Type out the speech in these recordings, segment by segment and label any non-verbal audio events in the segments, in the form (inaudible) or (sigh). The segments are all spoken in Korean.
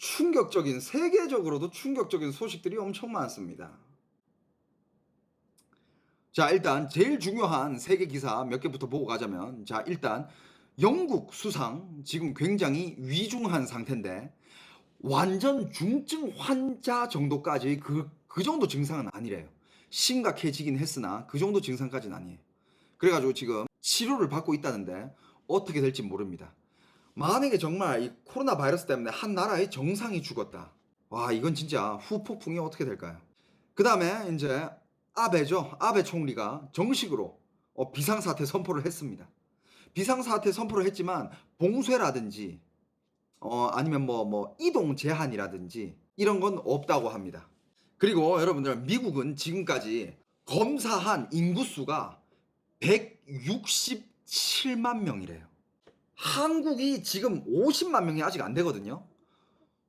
충격적인 세계적으로도 충격적인 소식들이 엄청 많습니다. 자, 일단 제일 중요한 세계 기사 몇 개부터 보고 가자면 자, 일단 영국 수상 지금 굉장히 위중한 상태인데 완전 중증 환자 정도까지 그, 그 정도 증상은 아니래요. 심각해지긴 했으나 그 정도 증상까지는 아니에요. 그래가지고 지금 치료를 받고 있다는데 어떻게 될지 모릅니다. 만약에 정말 이 코로나 바이러스 때문에 한 나라의 정상이 죽었다. 와, 이건 진짜 후폭풍이 어떻게 될까요? 그 다음에 이제 아베죠. 아베 총리가 정식으로 어, 비상사태 선포를 했습니다. 비상사태 선포를 했지만 봉쇄라든지 어, 아니면 뭐, 뭐, 이동 제한이라든지 이런 건 없다고 합니다. 그리고 여러분들, 미국은 지금까지 검사한 인구수가 167만 명이래요. 한국이 지금 50만 명이 아직 안 되거든요.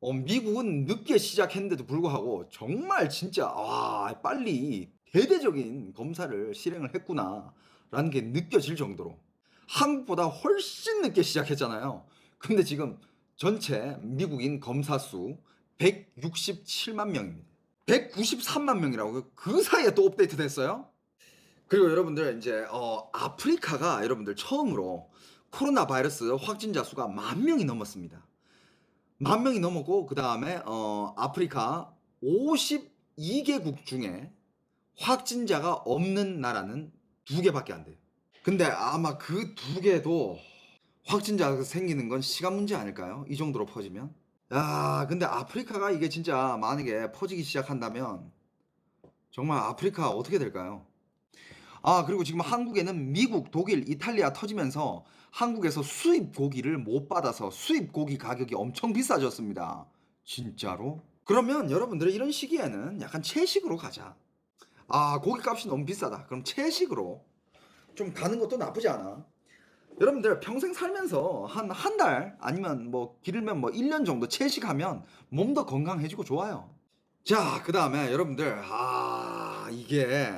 어, 미국은 늦게 시작했는데도 불구하고 정말 진짜, 와, 빨리 대대적인 검사를 실행을 했구나. 라는 게 느껴질 정도로. 한국보다 훨씬 늦게 시작했잖아요. 근데 지금 전체 미국인 검사 수 167만 명입니다. 193만 명이라고 그 사이에 또 업데이트 됐어요? 그리고 여러분들 이제 어, 아프리카가 여러분들 처음으로 코로나 바이러스 확진자 수가 만 명이 넘었습니다. 만 명이 넘었고 그 다음에 어, 아프리카 52개국 중에 확진자가 없는 나라는 두 개밖에 안 돼요. 근데 아마 그 두 개도 확진자가 생기는 건 시간 문제 아닐까요? 이 정도로 퍼지면? 야, 근데 아프리카가 이게 진짜 만약에 퍼지기 시작한다면 정말 아프리카 어떻게 될까요? 아, 그리고 지금 한국에는 미국, 독일, 이탈리아 터지면서 한국에서 수입 고기를 못 받아서 수입 고기 가격이 엄청 비싸졌습니다. 진짜로? 그러면 여러분들 이런 시기에는 약간 채식으로 가자. 아, 고기 값이 너무 비싸다. 그럼 채식으로 좀 가는 것도 나쁘지 않아. 여러분들 평생 살면서 한 한 달 아니면 뭐 길면 뭐 1년 정도 채식하면 몸도 건강해지고 좋아요. 자, 그다음에 여러분들 아, 이게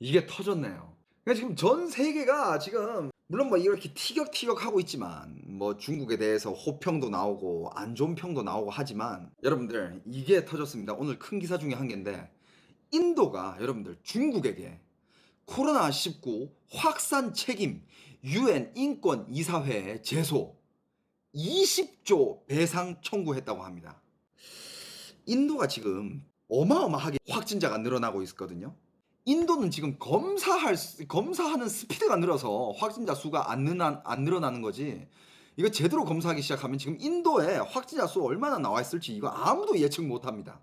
이게 터졌네요. 그러니까 지금 전 세계가 지금 물론 뭐 이렇게 티격티격 하고 있지만 뭐 중국에 대해서 호평도 나오고 안 좋은 평도 나오고 하지만 여러분들 이게 터졌습니다. 오늘 큰 기사 중에 한 개인데 인도가 여러분들 중국에게 코로나 19 확산 책임 유엔 인권 이사회에 제소 20조 배상 청구했다고 합니다. 인도가 지금 어마어마하게 확진자가 늘어나고 있거든요. 인도는 지금 검사할 수- 검사하는 스피드가 늘어서 확진자 수가 안, 늘어나, 안 늘어나는 거지. 이거 제대로 검사하기 시작하면 지금 인도에 확진자 수 얼마나 나와 있을지 이거 아무도 예측 못 합니다.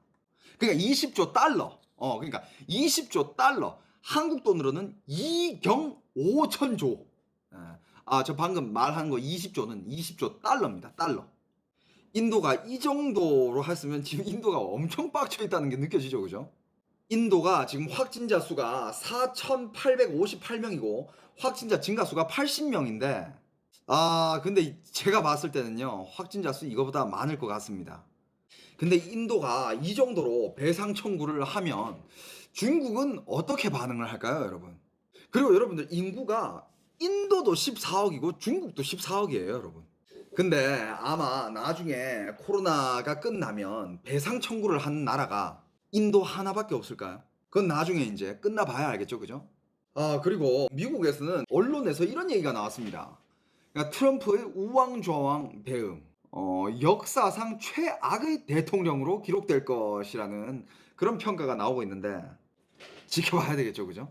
그러니까 20조 달러. 어, 그러니까 20조 달러. 한국 돈으로는 2경 5천조. 아, 저 방금 말한 거 20조는 20조 달러입니다. 달러. 인도가 이 정도로 했으면 지금 인도가 엄청 빡쳐 있다는 게 느껴지죠. 그죠? 인도가 지금 확진자 수가 4,858명이고 확진자 증가 수가 80명인데 아, 근데 제가 봤을 때는요. 확진자 수 이거보다 많을 것 같습니다. 근데 인도가 이 정도로 배상 청구를 하면 중국은 어떻게 반응을 할까요, 여러분? 그리고 여러분들 인구가 인도도 14억이고 중국도 14억이에요, 여러분. 근데 아마 나중에 코로나가 끝나면 배상 청구를 하는 나라가 인도 하나밖에 없을까요? 그건 나중에 이제 끝나봐야 알겠죠, 그죠? 아, 그리고 미국에서는 언론에서 이런 얘기가 나왔습니다. 그러니까 트럼프의 우왕좌왕 대응. 어, 역사상 최악의 대통령으로 기록될 것이라는 그런 평가가 나오고 있는데 지켜봐야 되겠죠, 그죠?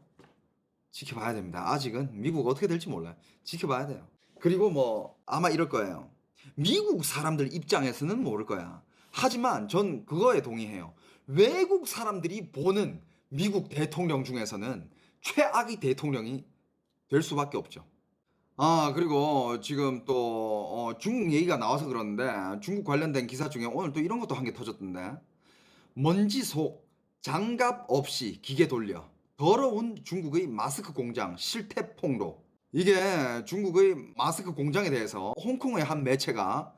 지켜봐야 됩니다. 아직은 미국 어떻게 될지 몰라요. 지켜봐야 돼요. 그리고 뭐 아마 이럴 거예요. 미국 사람들 입장에서는 모를 거야. 하지만 전 그거에 동의해요. 외국 사람들이 보는 미국 대통령 중에서는 최악의 대통령이 될 수밖에 없죠. 아, 그리고 지금 또 어, 중국 얘기가 나와서 그러는데 중국 관련된 기사 중에 오늘 또 이런 것도 한 개 터졌던데. 먼지 속 장갑 없이 기계 돌려 더러운 중국의 마스크 공장 실태 폭로. 이게 중국의 마스크 공장에 대해서 홍콩의 한 매체가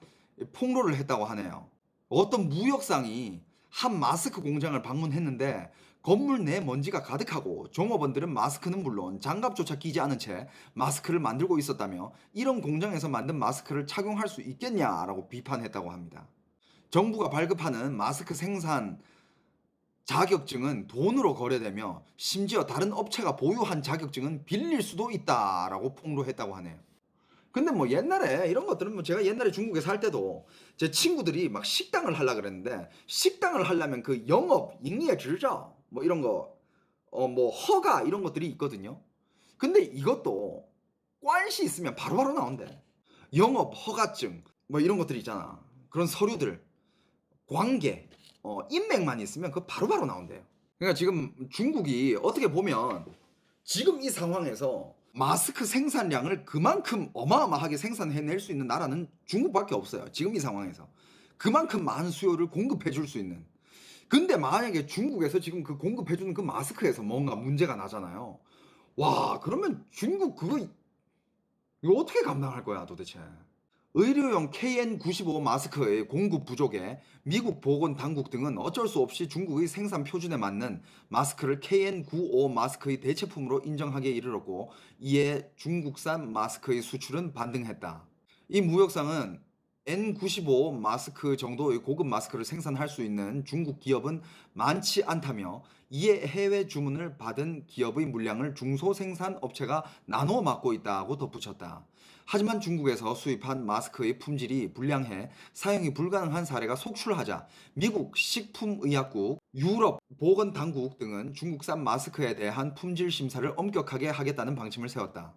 폭로를 했다고 하네요. 어떤 무역상이 한 마스크 공장을 방문했는데 건물 내 먼지가 가득하고 종업원들은 마스크는 물론 장갑조차 끼지 않은 채 마스크를 만들고 있었다며 이런 공장에서 만든 마스크를 착용할 수 있겠냐라고 비판했다고 합니다. 정부가 발급하는 마스크 생산 자격증은 돈으로 거래되며 심지어 다른 업체가 보유한 자격증은 빌릴 수도 있다라고 폭로했다고 하네요. 근데 뭐 옛날에 이런 것들은 뭐 제가 옛날에 중국에 살 때도 제 친구들이 막 식당을 하려 그랬는데 식당을 하려면 그 영업 잉여 지적 뭐 이런 거 어 뭐 허가 이런 것들이 있거든요. 근데 이것도 관시 있으면 바로바로 나온대. 영업 허가증 뭐 이런 것들이 있잖아. 그런 서류들 관계 어 인맥만 있으면 그 바로바로 나온대요. 그러니까 지금 중국이 어떻게 보면 지금 이 상황에서 마스크 생산량을 그만큼 어마어마하게 생산해낼 수 있는 나라는 중국밖에 없어요. 지금 이 상황에서. 그만큼 많은 수요를 공급해 줄 수 있는. 근데 만약에 중국에서 지금 그 공급해 주는 그 마스크에서 뭔가 문제가 나잖아요. 와, 그러면 중국 그거 이거 어떻게 감당할 거야, 도대체? 의료용 KN95 마스크의 공급 부족에 미국 보건 당국 등은 어쩔 수 없이 중국의 생산 표준에 맞는 마스크를 KN95 마스크의 대체품으로 인정하기에 이르렀고 이에 중국산 마스크의 수출은 반등했다. 이 무역상은 N95 마스크 정도의 고급 마스크를 생산할 수 있는 중국 기업은 많지 않다며 이에 해외 주문을 받은 기업의 물량을 중소생산 업체가 나눠 맡고 있다고 덧붙였다. 하지만 중국에서 수입한 마스크의 품질이 불량해 사용이 불가능한 사례가 속출하자 미국 식품의약국, 유럽 보건당국 등은 중국산 마스크에 대한 품질 심사를 엄격하게 하겠다는 방침을 세웠다.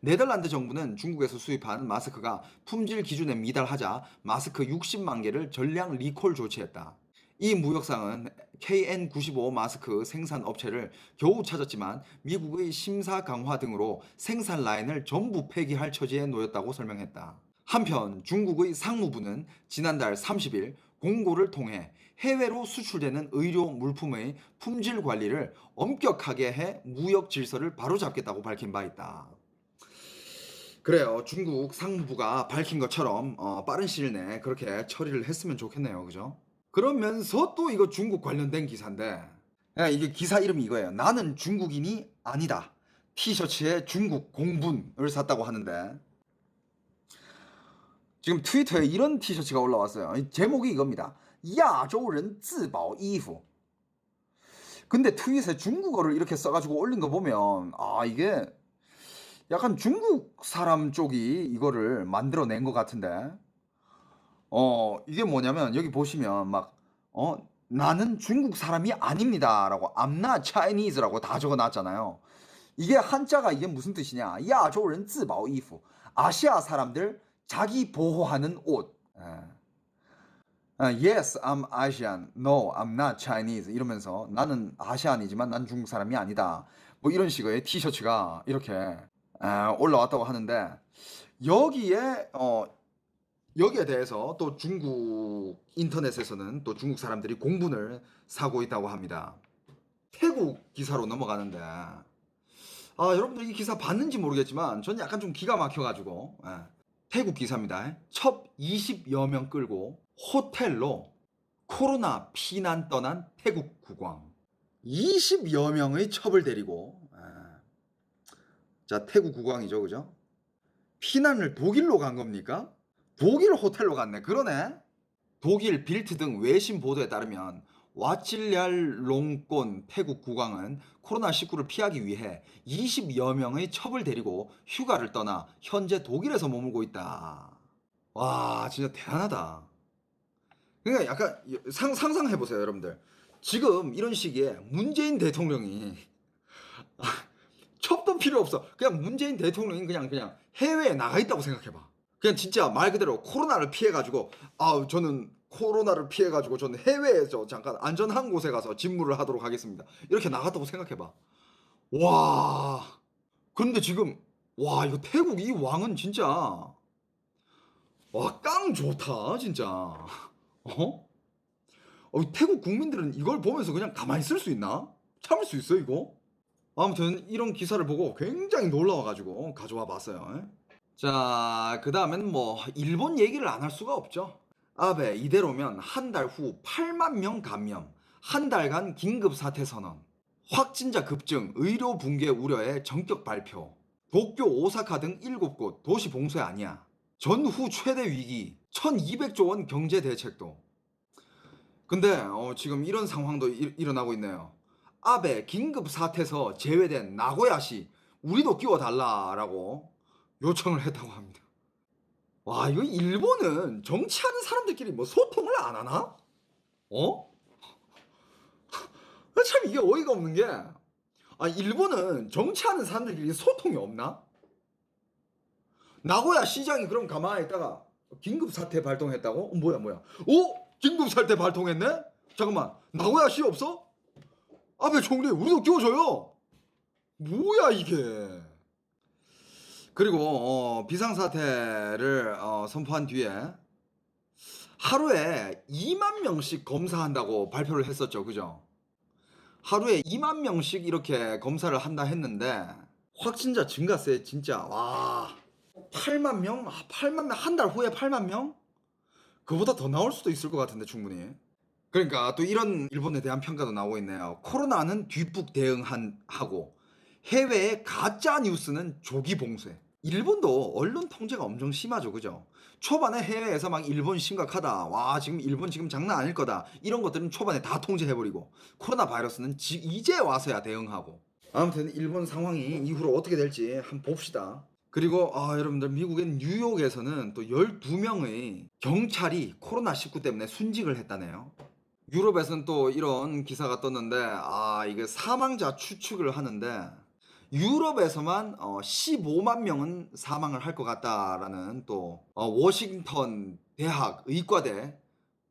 네덜란드 정부는 중국에서 수입한 마스크가 품질 기준에 미달하자 마스크 60만 개를 전량 리콜 조치했다. 이 무역상은 KN95 마스크 생산 업체를 겨우 찾았지만 미국의 심사 강화 등으로 생산 라인을 전부 폐기할 처지에 놓였다고 설명했다. 한편 중국의 상무부는 지난달 30일 공고를 통해 해외로 수출되는 의료 물품의 품질 관리를 엄격하게 해 무역 질서를 바로잡겠다고 밝힌 바 있다. 그래요. 중국 상무부가 밝힌 것처럼 어, 빠른 시일 내에 그렇게 처리를 했으면 좋겠네요. 그죠? 그러면서 또 이거 중국 관련된 기사인데 예, 이게 기사 이름이 이거예요. 나는 중국인이 아니다. 티셔츠에 중국 공분을 샀다고 하는데 지금 트위터에 이런 티셔츠가 올라왔어요. 제목이 이겁니다. 야조른 즈바오 이후. 근데 트윗에 중국어를 이렇게 써가지고 올린 거 보면 아 이게 약간 중국 사람 쪽이 이거를 만들어낸 것 같은데 어 이게 뭐냐면 여기 보시면 막 어, 나는 중국 사람이 아닙니다라고 I'm not Chinese라고 다 적어 놨잖아요. 이게 한자가 이게 무슨 뜻이냐? 야조는 즈바오 이프. 아시아 사람들 자기 보호하는 옷. 예. 아, yes, I'm Asian. No, I'm not Chinese. 이러면서 나는 아시안이지만 난 중국 사람이 아니다. 뭐 이런 식의 티셔츠가 이렇게 올라왔다고 하는데 여기에 어 여기에 대해서 또 중국 인터넷에서는 또 중국 사람들이 공분을 사고 있다고 합니다. 태국 기사로 넘어가는데 아 여러분들 이 기사 봤는지 모르겠지만 전 약간 좀 기가 막혀가지고 예. 태국 기사입니다. 첩 20여 명 끌고 호텔로 코로나 피난 떠난 태국 국왕 20여 명의 첩을 데리고 예. 자 태국 국왕이죠 그죠? 피난을 독일로 간 겁니까? 독일 호텔로 갔네 그러네 독일 빌트 등 외신 보도에 따르면 와칠얄롱꼰 태국 국왕은 코로나19를 피하기 위해 20여 명의 첩을 데리고 휴가를 떠나 현재 독일에서 머물고 있다. 와, 진짜 대단하다. 그러니까 약간 상, 상상해보세요, 여러분들. 지금 이런 시기에 문재인 대통령이 (laughs) 첩도 필요 없어. 그냥 문재인 대통령이 그냥 그냥 해외에 나가 있다고 생각해봐. 그냥 진짜 말 그대로 코로나를 피해가지고 아 저는 코로나를 피해가지고 저는 해외에서 잠깐 안전한 곳에 가서 직무를 하도록 하겠습니다. 이렇게 나갔다고 생각해봐. 와. 그런데 지금 와 이거 태국 이 왕은 진짜 와 깡 좋다 진짜. 어? 어? 태국 국민들은 이걸 보면서 그냥 가만히 있을 수 있나? 참을 수 있어 이거? 아무튼 이런 기사를 보고 굉장히 놀라워가지고 가져와 봤어요. 자, 그 다음엔 뭐 일본 얘기를 안 할 수가 없죠. 아베 이대로면 한 달 후 8만 명 감염, 한 달간 긴급 사태 선언, 확진자 급증, 의료 붕괴 우려에 전격 발표, 도쿄, 오사카 등 7곳 도시 봉쇄 아니야. 전후 최대 위기, 1200조 원 경제 대책도. 근데 어, 지금 이런 상황도 일, 일어나고 있네요. 아베 긴급 사태에서 제외된 나고야시 우리도 끼워달라라고 요청을 했다고 합니다. 와 이거 일본은 정치하는 사람들끼리 뭐 소통을 안 하나? 어? (laughs) 참 이게 어이가 없는 게 아, 일본은 정치하는 사람들끼리 소통이 없나? 나고야 시장이 그럼 가만히 있다가 긴급 사태 발동했다고? 어, 뭐야 뭐야? 오 긴급 사태 발동했네? 잠깐만 나고야 시 없어? 아베 총리 우리도 끼워줘요. 뭐야 이게? 그리고 어, 비상사태를 어, 선포한 뒤에 하루에 2만 명씩 검사한다고 발표를 했었죠, 그죠? 하루에 2만 명씩 이렇게 검사를 한다 했는데 확진자 증가세 진짜 와 8만 명? 아, 8만 명 한 달 후에 8만 명? 그보다 더 나올 수도 있을 것 같은데 충분히 그러니까 또 이런 일본에 대한 평가도 나오고 있네요 코로나는 뒷북 대응하고 해외의 가짜 뉴스는 조기 봉쇄. 일본도 언론 통제가 엄청 심하죠. 그죠? 초반에 해외에서 막 일본 심각하다. 와 지금 일본 지금 장난 아닐 거다. 이런 것들은 초반에 다 통제해버리고 코로나 바이러스는 지- 이제 와서야 대응하고. 아무튼 일본 상황이 이후로 어떻게 될지 한번 봅시다. 그리고 아 여러분들 미국의 뉴욕에서는 또 12명의 경찰이 코로나19 때문에 순직을 했다네요. 유럽에서는 또 이런 기사가 떴는데 아 이게 사망자 추측을 하는데 유럽에서만 어, 15만 명은 사망을 할 것 같다라는 또 어, 워싱턴 대학 의과대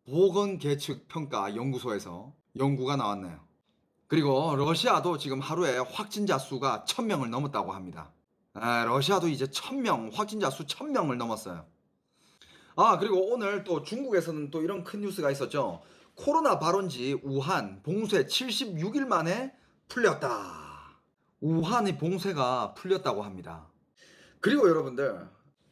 보건 계측 평가 연구소에서 연구가 나왔네요. 그리고 러시아도 지금 하루에 확진자 수가 1000명을 넘었다고 합니다. 아, 러시아도 이제 1000명, 확진자 수 1000명을 넘었어요. 아, 그리고 오늘 또 중국에서는 또 이런 큰 뉴스가 있었죠. 코로나 발원지 우한 봉쇄 76일 만에 풀렸다. 우한의 봉쇄가 풀렸다고 합니다. 그리고 여러분들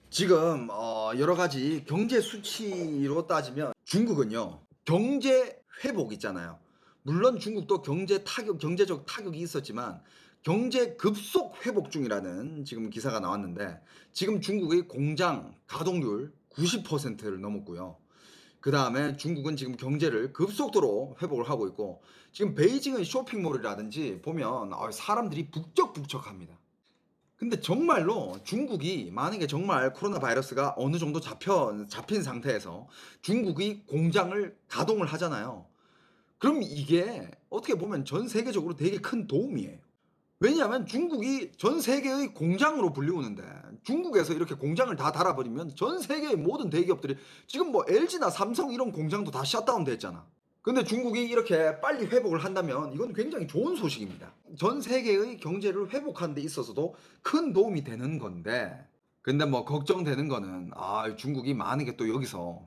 지금 어, 여러 가지 경제 수치로 따지면 중국은요 경제 회복 있잖아요. 물론 중국도 경제 타격 경제적 타격이 있었지만 경제 급속 회복 중이라는 지금 기사가 나왔는데 지금 중국의 공장 가동률 90%를 넘었고요. 그 다음에 중국은 지금 경제를 급속도로 회복을 하고 있고 지금 베이징의 쇼핑몰이라든지 보면 아, 사람들이 북적북적합니다. 근데 정말로 중국이 만약에 정말 코로나 바이러스가 어느 정도 잡혀 잡힌 상태에서 중국이 공장을 가동을 하잖아요. 그럼 이게 어떻게 보면 전 세계적으로 되게 큰 도움이에요. 왜냐하면 중국이 전 세계의 공장으로 불리우는데 중국에서 이렇게 공장을 다 달아버리면 전 세계의 모든 대기업들이 지금 뭐 LG나 삼성 이런 공장도 다 셧다운 됐잖아. 근데 중국이 이렇게 빨리 회복을 한다면 이건 굉장히 좋은 소식입니다. 전 세계의 경제를 회복하는 데 있어서도 큰 도움이 되는 건데 근데 뭐 걱정되는 거는 아 중국이 만약에 또 여기서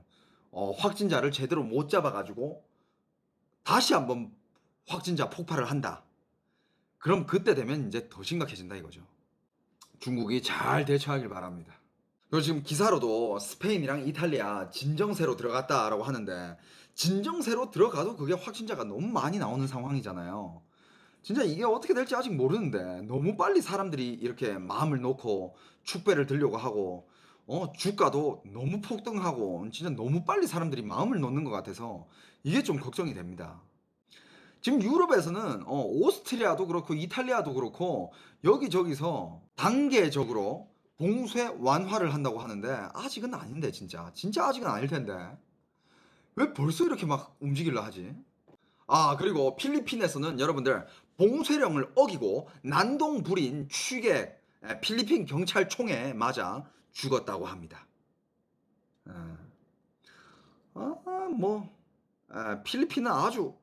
어, 확진자를 제대로 못 잡아가지고 다시 한번 확진자 폭발을 한다. 그럼 그때 되면 이제 더 심각해진다 이거죠. 중국이 잘 대처하길 바랍니다. 지금 기사로도 스페인이랑 이탈리아 진정세로 들어갔다라고 하는데 진정세로 들어가도 그게 확진자가 너무 많이 나오는 상황이잖아요. 진짜 이게 어떻게 될지 아직 모르는데 너무 빨리 사람들이 이렇게 마음을 놓고 축배를 들려고 하고 어 주가도 너무 폭등하고 진짜 너무 빨리 사람들이 마음을 놓는 것 같아서 이게 좀 걱정이 됩니다. 지금 유럽에서는 어, 오스트리아도 그렇고 이탈리아도 그렇고 여기저기서 단계적으로 봉쇄 완화를 한다고 하는데 아직은 아닌데 진짜 진짜 아직은 아닐 텐데 왜 벌써 이렇게 막 움직이려 하지? 아 그리고 필리핀에서는 여러분들 봉쇄령을 어기고 난동 부린 취객 에, 필리핀 경찰총에 맞아 죽었다고 합니다. 아뭐 필리핀은 아주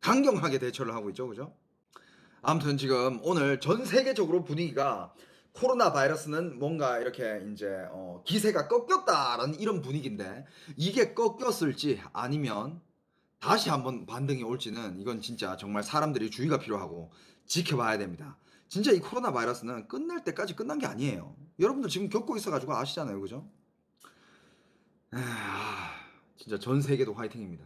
강경하게 대처를 하고 있죠, 그죠? 아무튼 지금 오늘 전 세계적으로 분위기가 코로나 바이러스는 뭔가 이렇게 이제 어, 기세가 꺾였다라는 이런 분위기인데 이게 꺾였을지 아니면 다시 한번 반등이 올지는 이건 진짜 정말 사람들이 주의가 필요하고 지켜봐야 됩니다. 진짜 이 코로나 바이러스는 끝날 때까지 끝난 게 아니에요. 여러분들 지금 겪고 있어가지고 아시잖아요, 그죠? 에휴, 진짜 전 세계도 화이팅입니다.